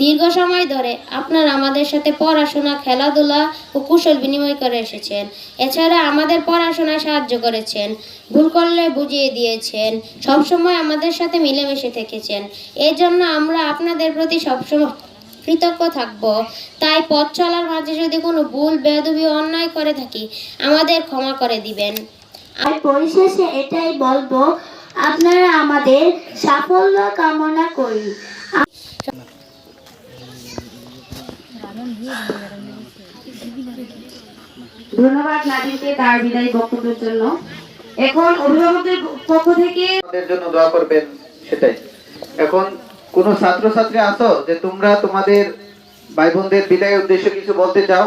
দীর্ঘ সময় ধরে আপনারা আমাদের সাথে পড়াশোনা, খেলাধুলা ও কুশল বিনিময় করে এসেছেন। এছাড়া আমাদের পড়াশোনায় সাহায্য করেছেন, ভুল করলে বুঝিয়ে দিয়েছেন, সবসময় আমাদের সাথে মিলেমিশে থেকেছেন। এই জন্য আমরা আপনাদের প্রতি সবসময় কৃতজ্ঞ থাকব। তাই পথ চলার মাঝে যদি কোনো ভুল, বেদবি অন্যায় করে থাকি, আমাদের ক্ষমা করে দিবেন। আর পরিশেষে এটাই বলব, আপনারা আমাদের সাফল্য কামনা করি। ধন্যবাদ নাদিমকে তার বিদায়ী বক্তব্যের জন্য। এখন অভিভাবকদের পক্ষ থেকে জন্য দোয়া করবেন সেটাই। এখন কোন ছাত্রছাত্রী আছো যে তোমরা তোমাদের ভাই বোনদের বিদায় উদ্দেশ্যে কিছু বলতে চাও?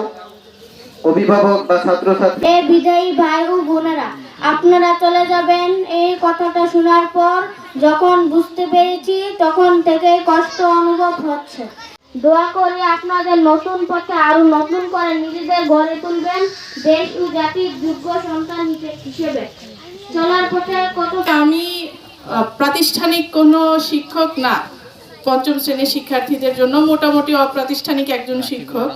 অভিভাবক বা ছাত্রছাত্রী? এ বিদায়ী ভাই ও বোনেরা আপনারা চলে যাবেন এই কথাটা শোনার পর যখন বুঝতে পেরেছি তখন থেকে কষ্ট অনুভব হচ্ছে। দোয়া করি আপনাদের নতুন পথে আরও নতুন করে নিজেদের গড়ে তুলবেন দেশ ও জাতির যোগ্য সন্তান হিসেবে। চলার পথে কত আমি প্রাতিষ্ঠানিক কোনো শিক্ষক না। পঞ্চম শ্রেণির শিক্ষার্থীদের জন্য মোটামুটি অপ্রাতিষ্ঠানিক একজন শিক্ষক।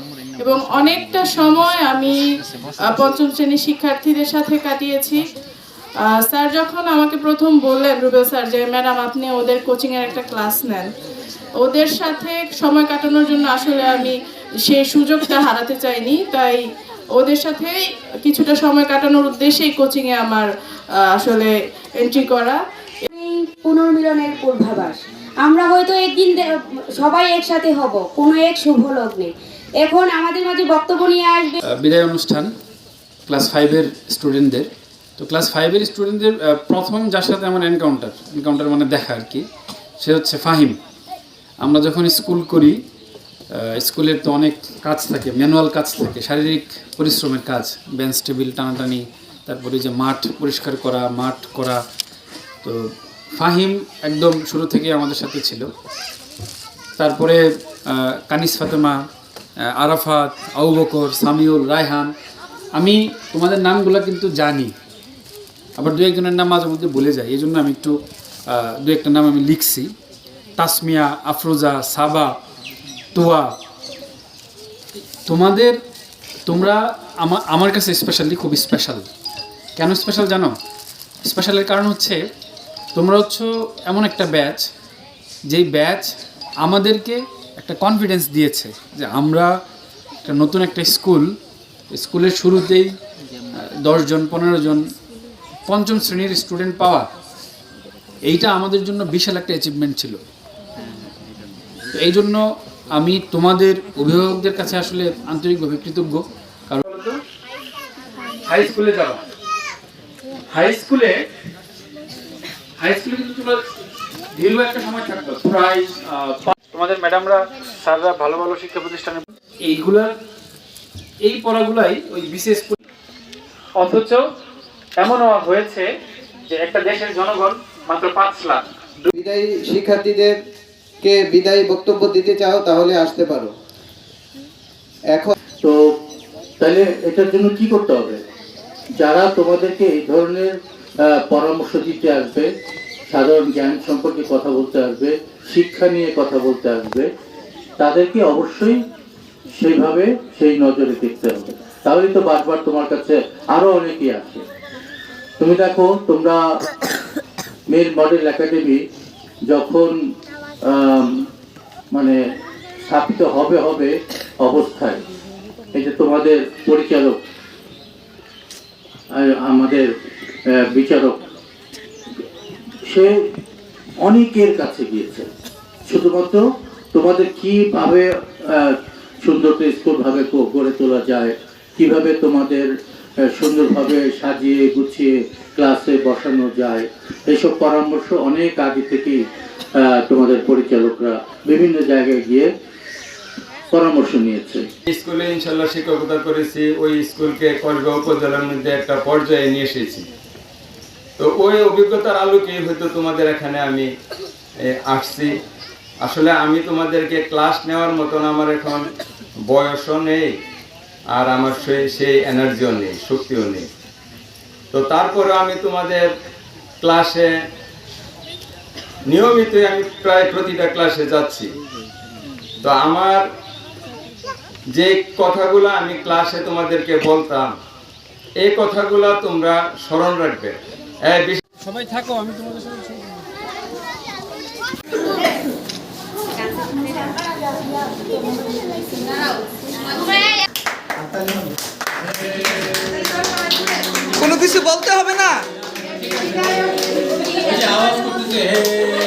এবং অনেকটা সময় আমি পঞ্চম শ্রেণির শিক্ষার্থীদের সাথে কাটিয়েছি। স্যার যখন আমাকে প্রথম বললেন, রুবেল স্যার যে, ম্যাডাম, আপনি ওদের কোচিংয়ের একটা ক্লাস নেন। ওদের সাথে সময় কাটানোর জন্য আসলে আমি সে সুযোগটা হারাতে চাইনি। তাই ওদের সাথে কিছুটা সময় কাটানোর উদ্দেশ্যেই কোচিংয়ে আমার আসলে এন্ট্রি করা। পুনর্মিলনের পূর্বাভাস। আমরা হয়তো একদিন সবাই একসাথে হব কোনো এক শুভ লগ্নে এখন আমাদের মাঝে বক্তব্য নিয়ে আসবে। বিদায় অনুষ্ঠান ক্লাস ফাইভের স্টুডেন্টদের তো ক্লাস ফাইভের স্টুডেন্টদের প্রথম যার সাথে আমার এনকাউন্টার এনকাউন্টার মানে দেখা আর কি সে হচ্ছে ফাহিম। আমরা যখন স্কুল করি স্কুলের তো অনেক কাজ থাকে, ম্যানুয়াল কাজ থাকে, শারীরিক পরিশ্রমের কাজ, বেঞ্চ টেবিল টানাটানি, তারপরে যে মাঠ পরিষ্কার করা, মাঠ করা, তো ফাহিম একদম শুরু থেকে আমাদের সাথে ছিল। তারপরে কানিস ফাতেমা আরাফাত, আবু বকর, সামিউল, রায়হান, আমি তোমাদের নামগুলো কিন্তু জানি, আবার দু একজনের নাম মাঝে মধ্যে ভুলে যাই এই জন্য আমি একটু দু একটা নাম আমি লিখছি। তাসমিয়া, আফরোজা, সাবা, তোয়া। তোমাদের, তোমরা আমার আমার কাছে স্পেশালি খুব স্পেশাল কেন স্পেশাল জানো? স্পেশালের কারণ হচ্ছে, তোমরা হচ্ছে এমন একটা ব্যাচ, যেই ব্যাচ আমাদেরকে একটা কনফিডেন্স দিয়েছে যে আমরা একটা নতুন একটা স্কুল, স্কুলের শুরুতেই দশজন পনেরো জন পঞ্চম শ্রেণির স্টুডেন্ট পাওয়া। এইটা আমাদের জন্য বিশাল একটা অ্যাচিভমেন্ট ছিল। তো এই জন্য আমি তোমাদের অভিভাবকদের কাছে আসলে আন্তরিকভাবে কৃতজ্ঞ। কারণ হাই স্কুলে যাওয়া হাই স্কুলে হাই স্কুলে কিন্তু তোমরা দীর্ঘ একটা সময় থাকতো প্রায় তোমাদের ম্যাডামরা স্যাররা ভালো ভালো শিক্ষা প্রতিষ্ঠানে এইগুলার এই পড়াগুলাই ওই বিশেষ অথচ এমন হয়েছে যে একটা দেশের জনগণ মাত্র পাঁচ লাখ। বিদায়ী শিক্ষার্থীদেরকে বিদায়ী বক্তব্য দিতে চাও তাহলে আসতে পারো। এখন তো তাহলে এটার জন্য কি করতে হবে? যারা তোমাদেরকে এই ধরনের পরামর্শ দিতে আসবে, সাধারণ জ্ঞান সম্পর্কে কথা বলতে আসবে, শিক্ষা নিয়ে কথা বলতে আসবে, তাদেরকে অবশ্যই সেইভাবে সেই নজরে দেখতে হবে। তাহলে তো বারবার তোমার কাছে আরও অনেকেই আসে। তুমি দেখো, তোমরা মেল মডেল একাডেমি যখন মানে স্থাপিত হবে হবে অবস্থায়। এই যে তোমাদের পরিচালক আমাদের বিচারক সে অনেকের কাছে গিয়েছে। শুধুমাত্র তোমাদের কীভাবে আহ, সুন্দর স্কুল ভাবে গড়ে তোলা যায় কীভাবে তোমাদের সুন্দরভাবে সাজিয়ে গুছিয়ে ক্লাসে বসানো যায় এইসব পরামর্শ অনেক আগে থেকেই তোমাদের পরিচালকরা বিভিন্ন জায়গায় গিয়ে পরামর্শ নিয়েছে। স্কুলে ইনশাল্লাহ শিক্ষকতা করেছি, ওই স্কুলকে কসবা উপজেলার মধ্যে একটা পর্যায়ে নিয়ে এসেছি। তো ওই অভিজ্ঞতার আলোকেই হয়তো তোমাদের এখানে আমি আসছি। আসলে আমি তোমাদেরকে ক্লাস নেওয়ার মতন আমার এখন বয়সও নেই, আর আমার সেই সেই এনার্জিও নেই, শক্তিও নেই। তো তারপরে আমি তোমাদের ক্লাসে নিয়মিতই আমি প্রায় প্রতিটা ক্লাসে যাচ্ছি। তো আমার যে কথাগুলো আমি ক্লাসে তোমাদেরকে বলতাম এই কথাগুলো তোমরা স্মরণ রাখবে। এই সবাই থাকো আমি তোমাদের সাথে কোনো কিছু বলতে হবে না? ninguém.